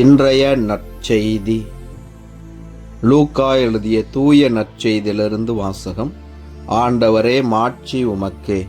இன்றைய நற்செய்தி. லூக்கா எழுதிய தூய நற்செய்தியிலிருந்து வாசகம். ஆண்டவரே மாட்சி உமக்கே.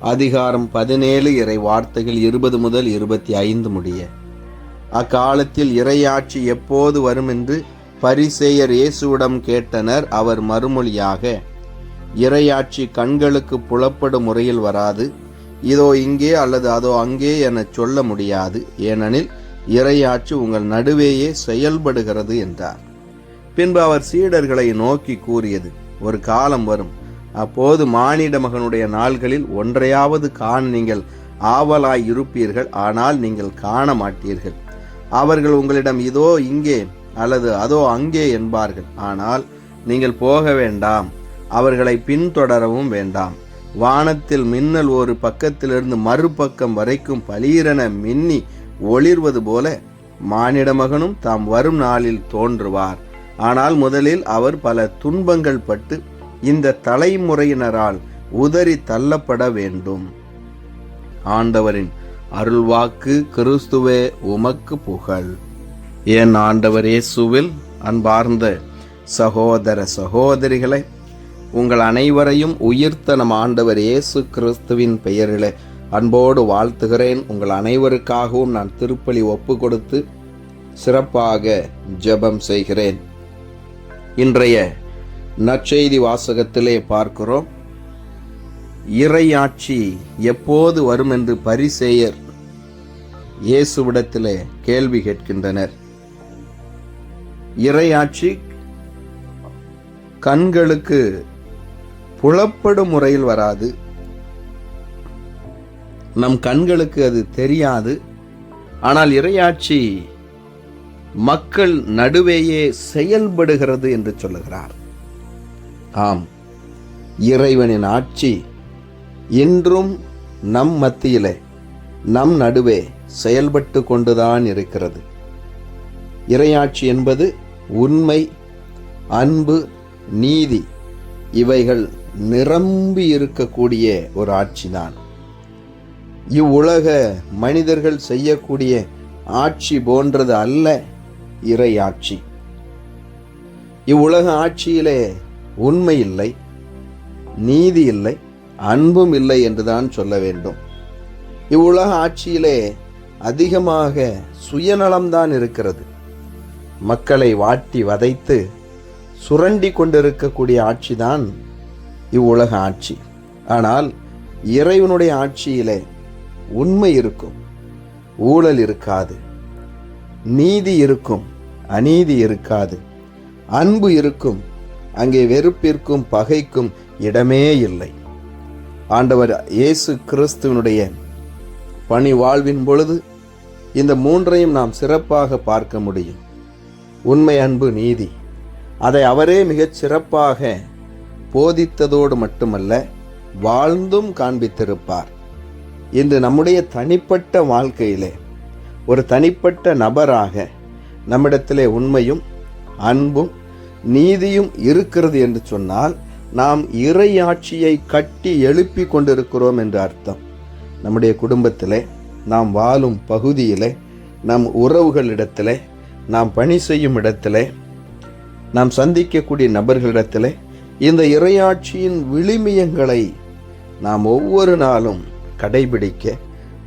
அதிகாரம் பதினேழு இறை வார்த்தைகள் இருபது முதல் இருபத்தி ஐந்து முடிய. அக்காலத்தில் இறையாட்சி எப்போது வரும் என்று பரிசேயர் இயேசுவிடம் கேட்டனர் அவர் மறுமொழியாக இறையாட்சி கண்களுக்கு புலப்படும் முறையில் வராது. இதோ இங்கே அல்லது அதோ அங்கே எனச் சொல்ல முடியாது. ஏனெனில் இறையாட்சி உங்கள் நடுவேயே செயல்படுகிறது என்றார். பின்பு அவர் சீடர்களை நோக்கி கூறியது ஒரு காலம் வரும். அப்போது மானிட மகனுடைய நாள்களில் ஒன்றையாவது காண நீங்கள் ஆவலாய் இருப்பீர்கள். ஆனால் நீங்கள் காண மாட்டீர்கள். அவர்கள் உங்களிடம் இதோ இங்கே அல்லது அதோ அங்கே என்பார்கள். ஆனால் நீங்கள் போக வேண்டாம். அவர்களை பின்தொடரவும் வேண்டாம். வானத்தில் மின்னல் ஒரு பக்கத்திலிருந்து மறுபக்கம் வரைக்கும் பலீரென மின்னி ஒளிர்வது போல மானிட மகனும் தாம் வரும் நாளில் தோன்றுவார். ஆனால் முதலில் அவர் பல துன்பங்கள் பட்டு இந்த தலைமுறையினரால் உதறி தள்ளப்பட வேண்டும். ஆண்டவரின் அருள்வாக்கு கிறிஸ்துவே உமக்கு புகழ். என் ஆண்டவர் இயேசுவில் அன்பார்ந்த சகோதர சகோதரிகளை உங்கள் அனைவரையும் உயிர்த்த நம் ஆண்டவர் இயேசு கிறிஸ்துவின் பெயரிலே அன்போடு வாழ்த்துகிறேன். உங்கள் அனைவருக்காகவும் நான் திருப்பலி ஒப்பு கொடுத்து சிறப்பாக ஜெபம் செய்கிறேன். இன்றைய நற்செய்தி வாசகத்திலே பார்க்கிறோம். இறையாட்சி எப்போது வரும் என்று பரிசேயர் இயேசுவிடத்திலே கேள்வி கேட்கின்றனர். இறையாட்சி கண்களுக்கு புலப்படும் முறையில் வராது. நம் கண்களுக்கு அது தெரியாது. ஆனால் இறையாட்சி மக்கள் நடுவேயே செயல்படுகிறது என்று சொல்லுகிறார். ஆம் இறைவனின் ஆட்சி இன்றும் நம் மத்தியிலே நம் நடுவே செயல்பட்டு கொண்டுதான் இருக்கிறது. இறையாட்சி என்பது உண்மை அன்பு நீதி இவைகள் நிரம்பி இருக்கக்கூடிய ஒரு ஆட்சிதான். இவ்வுலக மனிதர்கள் செய்யக்கூடிய ஆட்சி போன்றது அல்ல இறை ஆட்சி. இவ்வுலக ஆட்சியிலே உண்மை இல்லை நீதி இல்லை அன்பும் இல்லை என்றுதான் சொல்ல வேண்டும். இவ்வுலக ஆட்சியிலே அதிகமாக சுயநலம்தான் இருக்கிறது. மக்களை வாட்டி வதைத்து சுரண்டி கொண்டிருக்கக்கூடிய ஆட்சிதான் இவ்வுலக ஆட்சி. ஆனால் இறைவனுடைய ஆட்சியிலே உண்மை இருக்கும் ஊழல் இருக்காது நீதி இருக்கும் அநீதி இருக்காது அன்பு இருக்கும் அங்கே வெறுப்பிற்கும் பகைக்கும் இடமே இல்லை. ஆண்டவர் இயேசு கிறிஸ்துவனுடைய பணி வாழ்வின் பொழுது இந்த மூன்றையும் நாம் சிறப்பாக பார்க்க முடியும். உண்மை அன்பு நீதி அதை அவரே மிகச் சிறப்பாக போதித்ததோடு மட்டுமல்ல வாழ்ந்தும் காண்பித்திருப்பார். இன்று நம்முடைய தனிப்பட்ட வாழ்க்கையிலே ஒரு தனிப்பட்ட நபராக நம்மிடத்திலே உண்மையும் அன்பும் நீதியும் இருக்கிறது என்று சொன்னால் நாம் இறையாட்சியை கட்டி எழுப்பி கொண்டிருக்கிறோம் என்று அர்த்தம். நம்முடைய குடும்பத்திலே நாம் வாழும் பகுதியிலே நம் உறவுகளிடத்திலே நாம் பணி செய்யும் இடத்திலே நாம் சந்திக்கக்கூடிய நபர்களிடத்திலே இந்த இறையாட்சியின் விளிமியங்களை நாம் ஒவ்வொரு நாளும் கடைபிடிக்க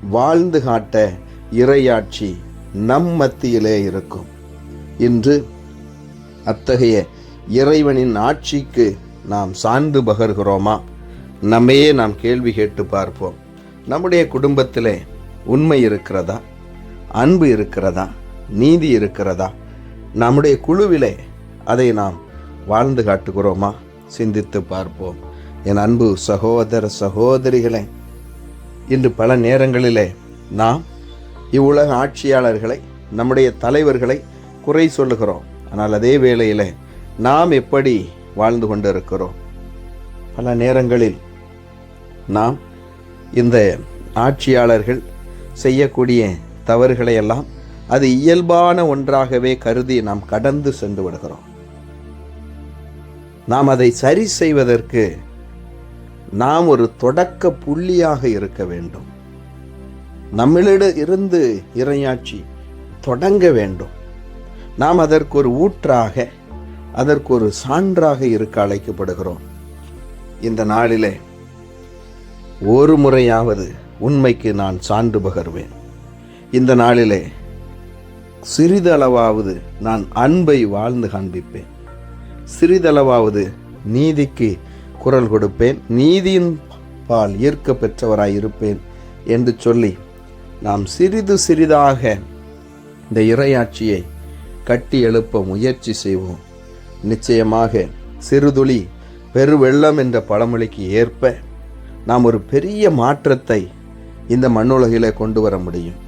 வாழ்ந்து காட்ட இறையாட்சி நம் மத்தியிலே இருக்கும். இன்று அத்தகைய இறைவனின் ஆட்சிக்கு நாம் சார்ந்து பகர்கிறோமா? நம்மையே நாம் கேள்வி கேட்டு பார்ப்போம். நம்முடைய குடும்பத்திலே உண்மை இருக்கிறதா? அன்பு இருக்கிறதா? நீதி இருக்கிறதா? நம்முடைய குழுவிலே அதை நாம் வாழ்ந்து காட்டுகிறோமா? சிந்தித்து பார்ப்போம். என் அன்பு சகோதர சகோதரிகளை இன்று பல நேரங்களிலே நாம் இவ்வுலக ஆட்சியாளர்களை நம்முடைய தலைவர்களை குறை சொல்லுகிறோம். ஆனால் அதே வேளையில் நாம் எப்படி வாழ்ந்து கொண்டிருக்கிறோம்? பல நேரங்களில் நாம் இந்த ஆட்சியாளர்கள் செய்யக்கூடிய தவறுகளை எல்லாம் அது இயல்பான ஒன்றாகவே கருதி நாம் கடந்து சென்று விடுகிறோம். நாம் அதை சரி செய்வதற்கு நாம் ஒரு தொடக்க புள்ளியாக இருக்க வேண்டும். நம்மளிட இருந்து இறையாட்சி தொடங்க வேண்டும். நாம் அதற்கு ஒரு ஊற்றாக அதற்கு ஒரு சான்றாக இருக்க அழைக்கப்படுகிறோம். இந்த நாளிலே ஒரு முறையாவது உண்மைக்கு நான் சான்று பகர்வேன். இந்த நாளிலே சிறிதளவாவது நான் அன்பை வாழ்ந்து காண்பிப்பேன். சிறிதளவாவது நீதிக்கு குரல் கொடுப்பேன். நீதியின் பால் ஈர்க்க பெற்றவராய் இருப்பேன் என்று சொல்லி நாம் சிறிது சிறிதாக இந்த இறையாட்சியை கட்டி எழுப்ப முயற்சி செய்வோம். நிச்சயமாக சிறுதுளி பெருவெள்ளம் என்ற பழமொழிக்கு ஏற்ப நாம் ஒரு பெரிய மாற்றத்தை இந்த மண்ணுலகிலே கொண்டு வர முடியும்.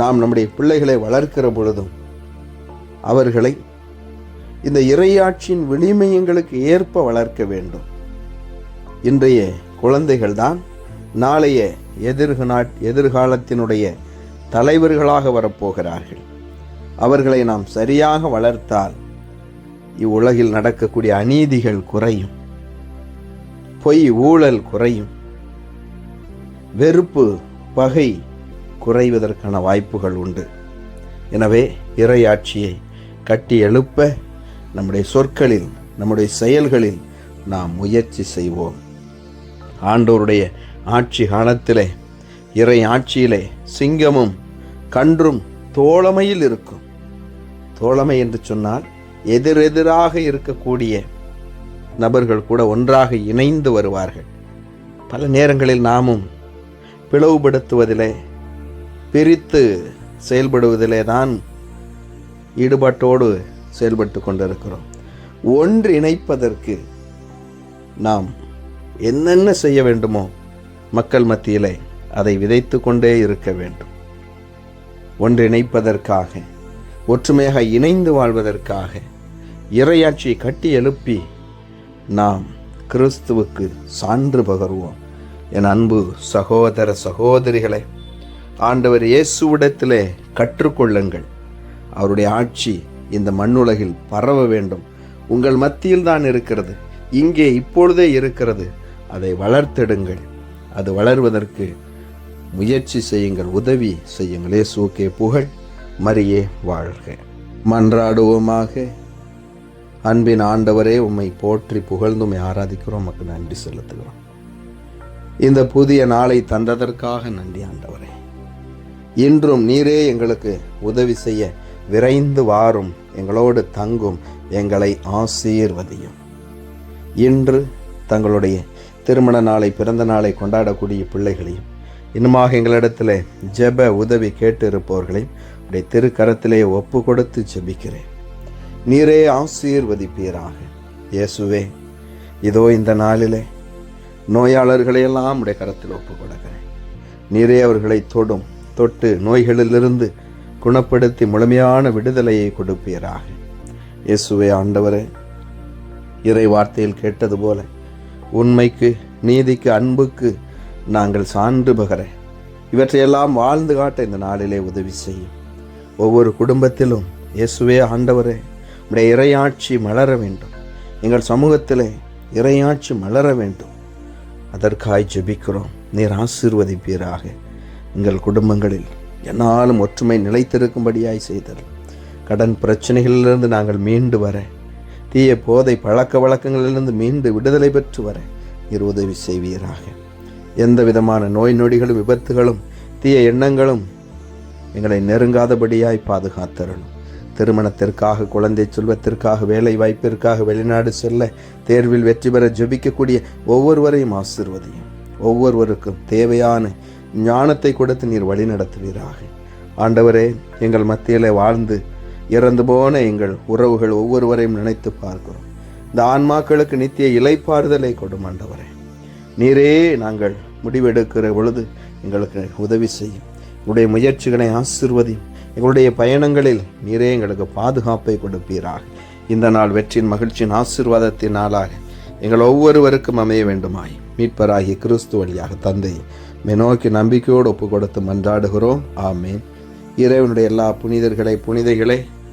நாம் நம்முடைய பிள்ளைகளை வளர்க்கிற பொழுதும் அவர்களை இந்த இறையாட்சியின் விளிமயங்களுக்கு ஏற்ப வளர்க்க வேண்டும். இன்றைய குழந்தைகள்தான் நாளைய எதிர்கா எதிர்காலத்தினுடைய தலைவர்களாக வரப்போகிறார்கள். அவர்களை நாம் சரியாக வளர்த்தால் இவ்வுலகில் நடக்கக்கூடிய அநீதிகள் குறையும். பொய் ஊழல் குறையும். வெறுப்பு பகை குறைவதற்கான வாய்ப்புகள் உண்டு. எனவே இறையாட்சியை கட்டி எழுப்ப நம்முடைய சொற்களில் நம்முடைய செயல்களில் நாம் முயற்சி செய்வோம். ஆண்டோருடைய ஆட்சி காலத்திலே இறை ஆட்சியிலே சிங்கமும் கன்றும் தோழமையில் இருக்கும். தோழமை என்று சொன்னால் எதிரெதிராக இருக்கக்கூடிய நபர்கள் கூட ஒன்றாக இணைந்து வருவார்கள். பல நேரங்களில் நாமும் பிளவுபடுத்துவதிலே பிரித்து செயல்படுவதிலே தான் ஈடுபாட்டோடு செயல்பட்டு கொண்டிருக்கிறோம். ஒன்றிணைப்பதற்கு நாம் என்னென்ன செய்ய வேண்டுமோ மக்கள் மத்தியிலே அதை விதைத்து கொண்டே இருக்க வேண்டும். ஒன்றிணைப்பதற்காக ஒற்றுமையாக இணைந்து வாழ்வதற்காக இறையாட்சியை கட்டி எழுப்பி நாம் கிறிஸ்துவுக்கு சான்று பகர்வோம். என் அன்பு சகோதர சகோதரிகளை ஆண்டவர் இயேசுவிடத்திலே கற்றுக்கொள்ளுங்கள். அவருடைய ஆட்சி இந்த மண்ணுலகில் பரவ வேண்டும். உங்கள் மத்தியில் தான் இருக்கிறது. இங்கே இப்பொழுதே இருக்கிறது. அதை வளர்த்தெடுங்கள். அது வளர்வதற்கு முயற்சி செய்யுங்கள் உதவி செய்யுங்கள். இயேசுக்கே புகழ் மரியே வாழ்க. மன்றாடுவோமாக. அன்பின் ஆண்டவரே உம்மை போற்றி புகழ்ந்து உம்மை ஆராதிக்கிறோம். உமக்கு நன்றி செலுத்துகிறோம். இந்த புதிய நாளை தந்ததற்காக நன்றி ஆண்டவரே. இன்றும் நீரே எங்களுக்கு உதவி செய்ய விரைந்து வாரும். எங்களோடு தங்கும் எங்களை ஆசீர்வதியும். இன்று தங்களுடைய திருமண நாளை பிறந்த நாளை கொண்டாடக்கூடிய பிள்ளைகளையும் இன்னுமாக எங்களிடத்தில் ஜெப உதவி கேட்டு இருப்பவர்களையும் உடைய திருக்கரத்திலே ஒப்பு கொடுத்து ஜெபிக்கிறேன். நீரே ஆசீர்வதிப்பீராக. இயேசுவே இதோ இந்த நாளிலே நோயாளர்களையெல்லாம் உடைய கரத்தில் ஒப்பு கொடுக்கிறேன் நீரே அவர்களை தொடும் தொட்டு நோய்களிலிருந்து குணப்படுத்தி முழுமையான விடுதலையை கொடுப்பீராக. இயேசுவே ஆண்டவரே இறை வார்த்தையில் கேட்டது போல உண்மைக்கு நீதிக்கு அன்புக்கு நாங்கள் சான்று பகர. இவற்றையெல்லாம் வாழ்ந்து காட்ட இந்த நாளிலே உதவி செய்யும். ஒவ்வொரு குடும்பத்திலும் இயேசுவே ஆண்டவரே உடைய இறையாட்சி மலர வேண்டும். எங்கள் சமூகத்திலே இறையாட்சி மலர வேண்டும். அதற்காய் ஜெபிக்கிறோம். நீர் ஆசீர்வதிப்பீராக. எங்கள் குடும்பங்களில் என்னாலும் ஒற்றுமை நிலைத்திருக்கும்படியாய் செய்தல் கடன் பிரச்சனைகளிலிருந்து நாங்கள் மீண்டு வர தீய போதை பழக்க வழக்கங்களிலிருந்து மீண்டு விடுதலை பெற்று வர நீர் உதவி செய்வீராக. எந்த விதமான நோய் நொடிகளும் விபத்துகளும் தீய எண்ணங்களும் எங்களை நெருங்காதபடியாய் பாதுகாத்தரணும். திருமணத்திற்காக குழந்தை செல்வத்திற்காக வேலை வாய்ப்பிற்காக வெளிநாடு செல்ல தேர்வில் வெற்றி பெற ஜெபிக்கக்கூடிய ஒவ்வொருவரையும் ஆசிர்வதியும். ஒவ்வொருவருக்கும் தேவையான ஞானத்தை கொடுத்து நீர் வழிநடத்துவீராக. ஆண்டவரே எங்கள் மத்தியிலே வாழ்ந்து இறந்து போன எங்கள் உறவுகள் ஒவ்வொருவரையும் நினைத்து பார்க்கிறோம். இந்த ஆன்மாக்களுக்கு நித்திய இலைப்பாறுதலை கொடும் ஆண்டவரே. நீரே நாங்கள் முடிவெடுக்கிற பொழுது எங்களுக்கு உதவி செய்யும். உங்களுடைய முயற்சிகளை ஆசிர்வதியும். எங்களுடைய பயணங்களில் நீரே எங்களுக்கு பாதுகாப்பை கொடுப்பீராக. இந்த நாள் வெற்றியின் மகிழ்ச்சியின் ஆசிர்வாதத்தின் நாளாக எங்கள் ஒவ்வொருவருக்கும் அமைய வேண்டுமாய். மீட்பராகிய கிறிஸ்து வழியாக தந்தை நோக்கி நம்பிக்கையோடு ஒப்பு கொடுத்து மன்றாடுகிறோம். ஆமேன். இறைவனுடைய எல்லா புனிதர்களை புனிதைகளை